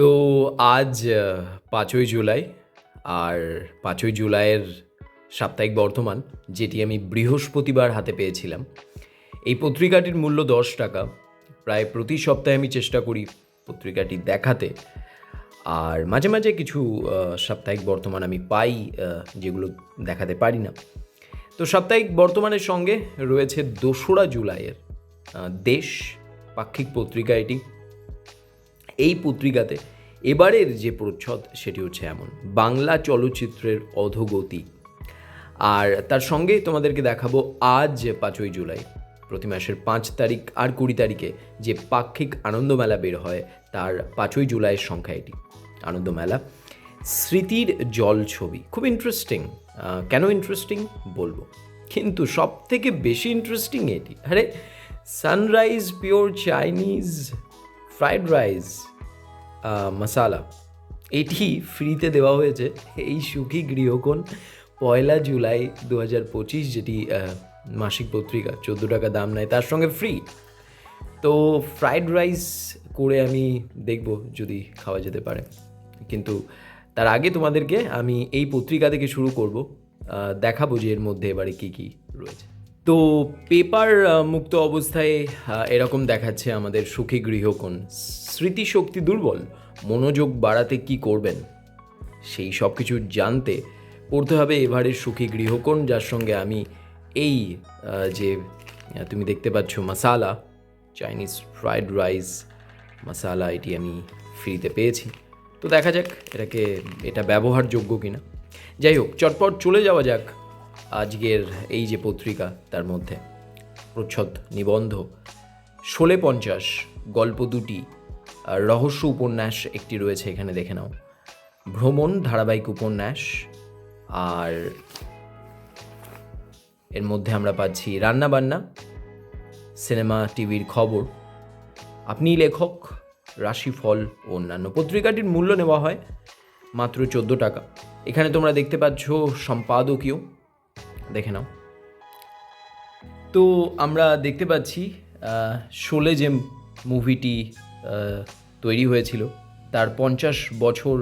তো আজ পাঁচই জুলাই আর পাঁচই জুলাইয়ের সাপ্তাহিক বর্তমান যেটি আমি বৃহস্পতিবার হাতে পেয়েছিলাম। এই পত্রিকাটির মূল্য দশ টাকা। প্রায় প্রতি সপ্তাহে আমি চেষ্টা করি পত্রিকাটি দেখাতে। আর মাঝে মাঝে কিছু সাপ্তাহিক বর্তমান আমি পাই যেগুলো দেখাতে পারি না। তো সাপ্তাহিক বর্তমানের সঙ্গে রয়েছে দোসরা জুলাইয়ের দেশ পাক্ষিক পত্রিকা এটি। এই পত্রিকাতে। এবারের যে প্রচ্ছদ, সেটি হচ্ছে এমন, বাংলা চলচ্চিত্রের অধোগতি। আর তার সঙ্গে তোমাদেরকে দেখাবো আজ পাঁচই জুলাই, প্রতি মাসের পাঁচ তারিখ আর কুড়ি তারিখে যে পাক্ষিক আনন্দমেলা বের হয়, তার পাঁচই জুলাইয়ের সংখ্যা এটি। আনন্দমেলা, স্মৃতির জল ছবি, খুব ইন্টারেস্টিং কেন ইন্টারেস্টিং বলব? কিন্তু সব থেকে বেশি ইন্টারেস্টিং এটি, আরে Sunrise pure Chinese fried rice masala এটি ফ্রিতে দেওয়া হয়েছে। এই সুখী গৃহকোণ, পয়লা জুলাই দু হাজার পঁচিশ যেটি মাসিক পত্রিকা, চোদ্দ টাকা দাম নেয়, তার সঙ্গে ফ্রি তো ফ্রাইড রাইস করে আমি দেখব যদি খাওয়া যেতে পারে। কিন্তু তার আগে তোমাদেরকে আমি এই পত্রিকা থেকে শুরু করব। দেখাবো যে এর মধ্যে এবারে কী কী রয়েছে। তো পেপার মুক্ত অবস্থায় এরকম দেখাচ্ছে আমাদের সুখী গৃহকোণ। স্মৃতিশক্তি দুর্বল। মনোযোগ বাড়াতে কি করবেন? সেই সব কিছু জানতে পড়তে হবে এবারের সুখী গৃহকোণ, যার সঙ্গে আমি এই যে তুমি দেখতে পাচ্ছ masala Chinese fried rice masala এটি আমি ফ্রিতে পেয়েছি। তো দেখা যাক এটাকে, এটা ব্যবহারযোগ্য কিনা। যাই হোক, চটপট চলে যাওয়া যাক আজকের এই যে পত্রিকা, তার মধ্যে। প্রচ্ছদ নিবন্ধ, ষোলে পঞ্চাশ, গল্প দুটি। রহস্য উপন্যাস একটি রয়েছে, এখানে দেখে নাও। ভ্রমণ ধারাবাহিক উপন্যাস, আর এর মধ্যে আমরা পাচ্ছি রান্নাবান্না, সিনেমা, টিভির খবর। আপনি লেখক, রাশিফল ও অন্যান্য। পত্রিকাটির মূল্য নেওয়া হয় মাত্র চোদ্দ টাকা। এখানে তোমরা দেখতে পাচ্ছ সম্পাদকীয়। দেখে নাও। তো আমরা দেখতে পাচ্ছি শোলে যে মুভিটি তৈরি হয়েছিল। তার পঞ্চাশ বছর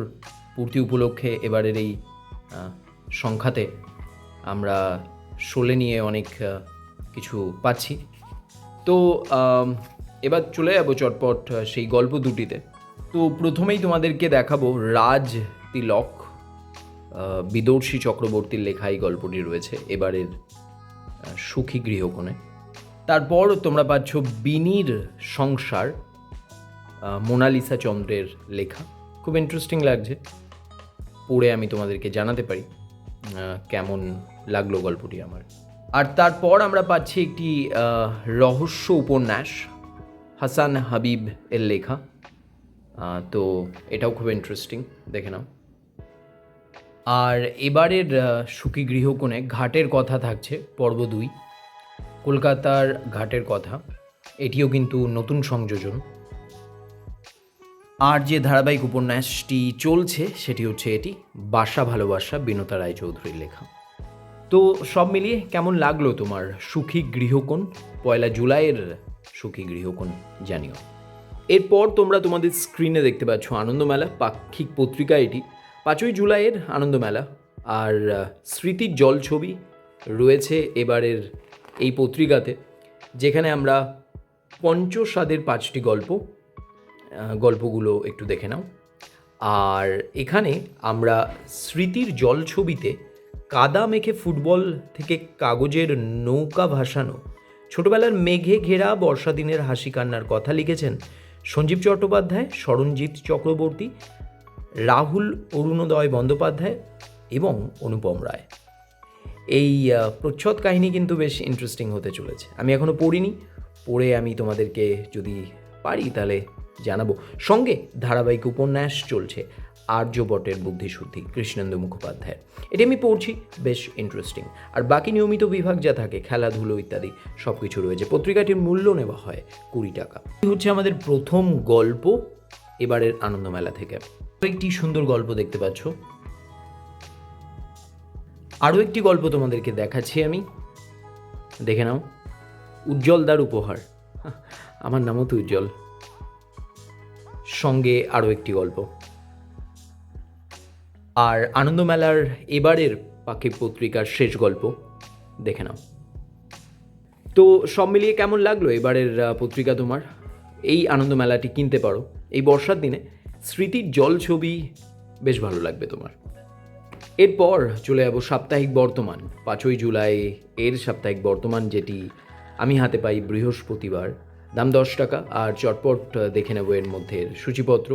পূর্তি উপলক্ষে এবারের এই সংখ্যাতে আমরা শোলে নিয়ে অনেক কিছু পাচ্ছি। তো এবার চলে যাব চটপট সেই গল্প দুটিতে। তো প্রথমেই তোমাদেরকে দেখাবো রাজ তিলক বিদর্শী চক্রবর্তীর লেখা এই গল্পটি রয়েছে এবারের সুখী গৃহকোণে। তারপর তোমরা পাচ্ছ বিনির সংসার মোনালিসা চন্দ্রের লেখা। খুব ইন্টারেস্টিং লাগছে। পড়ে আমি তোমাদেরকে জানাতে পারি কেমন লাগল গল্পটি আমার। আর তারপর আমরা পাচ্ছি একটি রহস্য উপন্যাস, হাসান হাবিব এর লেখা। তো এটাও খুব ইন্টারেস্টিং দেখে নাও। আর এবারের সুখী গৃহকোণে ঘাটের কথা থাকছে, পর্ব দুই। কলকাতার ঘাটের কথা। এটিও কিন্তু নতুন সংযোজন। আর যে ধারাবাহিক উপন্যাসটি চলছে, সেটি হচ্ছে এটি বাসা ভালোবাসা বিনতা রায়চৌধুরীর লেখা। তো সব মিলিয়ে কেমন লাগল তোমার সুখী গৃহকোণ? পয়লা জুলাইয়ের সুখী গৃহকোণ, জানিও। এরপর তোমরা তোমাদের স্ক্রিনে দেখতে পাচ্ছ আনন্দমেলা, পাক্ষিক পত্রিকা এটি। পাঁচই জুলাইয়ের আনন্দমেলা, আর স্মৃতির জল ছবি রয়েছে এবারের এই পত্রিকাতে, যেখানে আমরা পঞ্চস্বাদের পাঁচটি গল্প গল্পগুলো একটু দেখে নাও। আর এখানে আমরা স্মৃতির জল ছবিতে কাদা মেখে ফুটবল থেকে কাগজের নৌকা ভাসানো, ছোটবেলার মেঘে ঘেরা বর্ষা দিনের হাসি কান্নার কথা লিখেছেন সঞ্জীব চট্টোপাধ্যায় স্মরণজিৎ চক্রবর্তী, রাহুল অরুণোদয় বন্দ্যোপাধ্যায় এবং অনুপম রায়। এই প্রচ্ছদ কাহিনী কিন্তু বেশ ইন্টারেস্টিং হতে চলেছে। আমি এখনও পড়িনি। পড়ে আমি তোমাদেরকে যদি পারি তাহলে জানাব। সঙ্গে ধারাবাহিক উপন্যাস চলছে আর্যবটের বুদ্ধিশুদ্ধি, কৃষ্ণেন্দু মুখোপাধ্যায়ের। এটি আমি পড়ছি, বেশ ইন্টারেস্টিং আর বাকি নিয়মিত বিভাগ যা থাকে, খেলাধুলো ইত্যাদি সব কিছু রয়েছে। পত্রিকাটির মূল্য নেওয়া হয় কুড়ি টাকা। হচ্ছে আমাদের প্রথম গল্প এবারের আনন্দমেলা থেকে। একটি সুন্দর গল্প দেখতে পাচ্ছ। আরও একটি গল্প তোমাদেরকে দেখাচ্ছি আমি। দেখে নাও। উজ্জ্বলদার উপহার। আমার নামও তো উজ্জ্বল। সঙ্গে আরও একটি গল্প। আর আনন্দমেলার এবারের পাখি পত্রিকার শেষ গল্প, দেখে নাও। তো সব মিলিয়ে কেমন লাগল এবারের পত্রিকা তোমার? এই আনন্দমেলাটি কিনতে পারো। এই বর্ষার দিনে স্মৃতির জল ছবি বেশ ভালো লাগবে তোমার। এরপর চলে যাব সাপ্তাহিক বর্তমান, পাঁচই জুলাই, এর সাপ্তাহিক বর্তমান যেটি আমি হাতে পাই বৃহস্পতিবার। দাম দশ টাকা, আর চটপট দেখে নেব এর মধ্যে সূচিপত্র।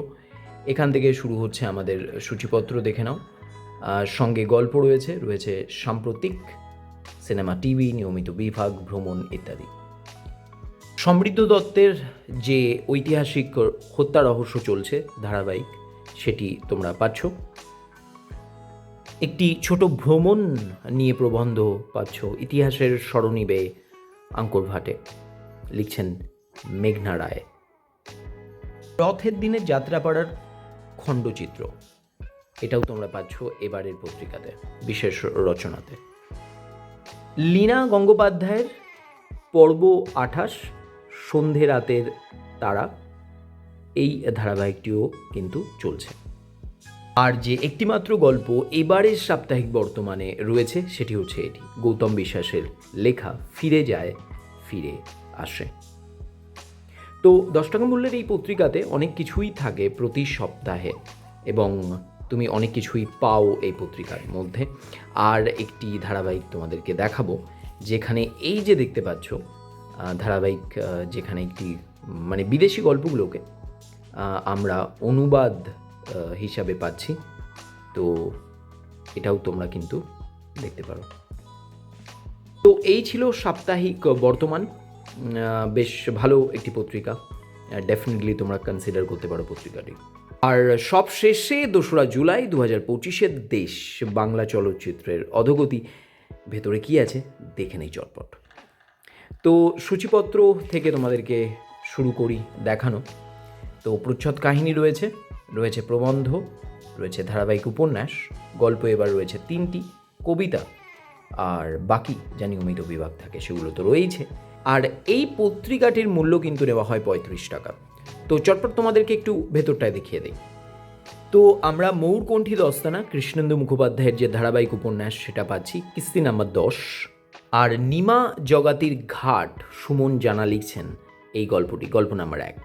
এখান থেকে শুরু হচ্ছে আমাদের সূচিপত্র, দেখে নাও। আর সঙ্গে গল্প রয়েছে রয়েছে সাম্প্রতিক সিনেমা, টিভি, নিয়মিত বিভাগ, ভ্রমণ ইত্যাদি। সমৃদ্ধ দত্তের যে ঐতিহাসিক হত্যা রহস্য চলছে ধারাবাহিক, সেটি তোমরা পাচ্ছ। একটি ছোট ভ্রমণ নিয়ে প্রবন্ধ পাচ্ছ, ইতিহাসের স্মরণীবে আঙ্কুর ভাটে লিখছেন মেঘনা রায়। রথের দিনে যাত্রাপাড়ার খণ্ডচিত্র। এটাও তোমরা পাচ্ছ এবারের পত্রিকাতে, বিশেষ রচনাতে। লীনা গঙ্গোপাধ্যায়ের পর্ব আঠাশ, সন্ধে রাতের তারা। এই ধারাবাহিকটিও কিন্তু চলছে। আর যে একটিমাত্র গল্প এবারের সাপ্তাহিক বর্তমানে রয়েছে, সেটি হচ্ছে এটি। গৌতম বিশ্বাসের লেখা ফিরে যায়, ফিরে আসে। তো দশ টাকা মূল্যের এই পত্রিকাতে অনেক কিছুই থাকে প্রতি সপ্তাহে এবং তুমি অনেক কিছুই পাও এই পত্রিকার মধ্যে। আর একটি ধারাবাহিক তোমাদেরকে দেখাবো, যেখানে এই যে দেখতে পাচ্ছ ধারাবাহিক যেখানে একটি মানে বিদেশি গল্পগুলোকে আমরা অনুবাদ হিসাবে পাচ্ছি। তো এটাও তোমরা কিন্তু দেখতে পারো। তো এই ছিল সাপ্তাহিক বর্তমান। বেশ ভালো একটি পত্রিকা। ডেফিনেটলি তোমরা কনসিডার করতে পারো পত্রিকাটি। আর সব শেষে দোসরা জুলাই দু হাজার পঁচিশের দেশ বাংলা চলচ্চিত্রের অধোগতি। ভেতরে কি আছে? দেখে নেই চটপট। তো সূচিপত্র থেকে তোমাদেরকে শুরু করি দেখানো। তো প্রচ্ছদ কাহিনী রয়েছে রয়েছে প্রবন্ধ, রয়েছে ধারাবাহিক উপন্যাস, গল্প এবার রয়েছে তিনটি, কবিতা। আর বাকি যা নিয়মিত বিভাগ থাকে সেগুলো তো রয়েইছে। আর এই পত্রিকাটির মূল্য কিন্তু নেওয়া হয় পঁয়ত্রিশ টাকা। তো চটপট তোমাদেরকে একটু ভেতরটায় দেখিয়ে দিই। তো আমরা ময়ূরকণ্ঠী দস্তানা, কৃষ্ণেন্দু মুখোপাধ্যায়ের যে ধারাবাহিক উপন্যাস সেটা পাচ্ছি, কিস্তি নাম্বার দশ। আর নিমা জগাতির ঘাট, সুমন জানা লিখছেন এই গল্পটি, গল্প নাম্বার এক।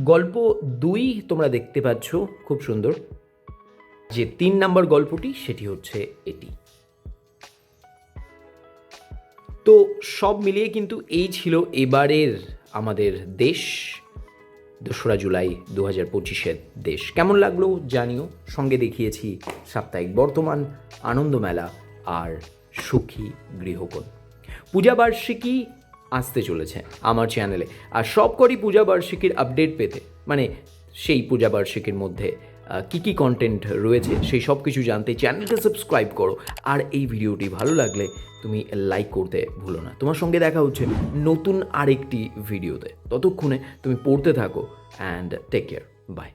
গল্প দুই তোমরা দেখতে পাচ্ছ, খুব সুন্দর। যে তিন নাম্বার গল্পটি, সেটি হচ্ছে এটি। তো সব মিলিয়ে কিন্তু এই ছিল এবারের আমাদের দেশ, দোসরা জুলাই দু হাজার পঁচিশের দেশ। কেমন লাগল জানিও। সঙ্গে দেখিয়েছি সাপ্তাহিক বর্তমান আনন্দমেলা আর সুখী গৃহকোণ। পূজা বার্ষিকী আসতে চলেছে আমার চ্যানেলে আর সবকটি পূজা বার্ষিকীর আপডেট পেতে মানে সেই পূজা বার্ষিকীর মধ্যে কি কি কন্টেন্ট রয়েছে সেই সব কিছু জানতে চ্যানেলটা সাবস্ক্রাইব করো। আর এই ভিডিওটি ভালো লাগলে তুমি লাইক করতে ভুলো না। তোমার সঙ্গে দেখা হচ্ছে নতুন আরেকটি ভিডিওতে। ততক্ষণে তুমি পড়তে থাকো অ্যান্ড টেক কেয়ার বাই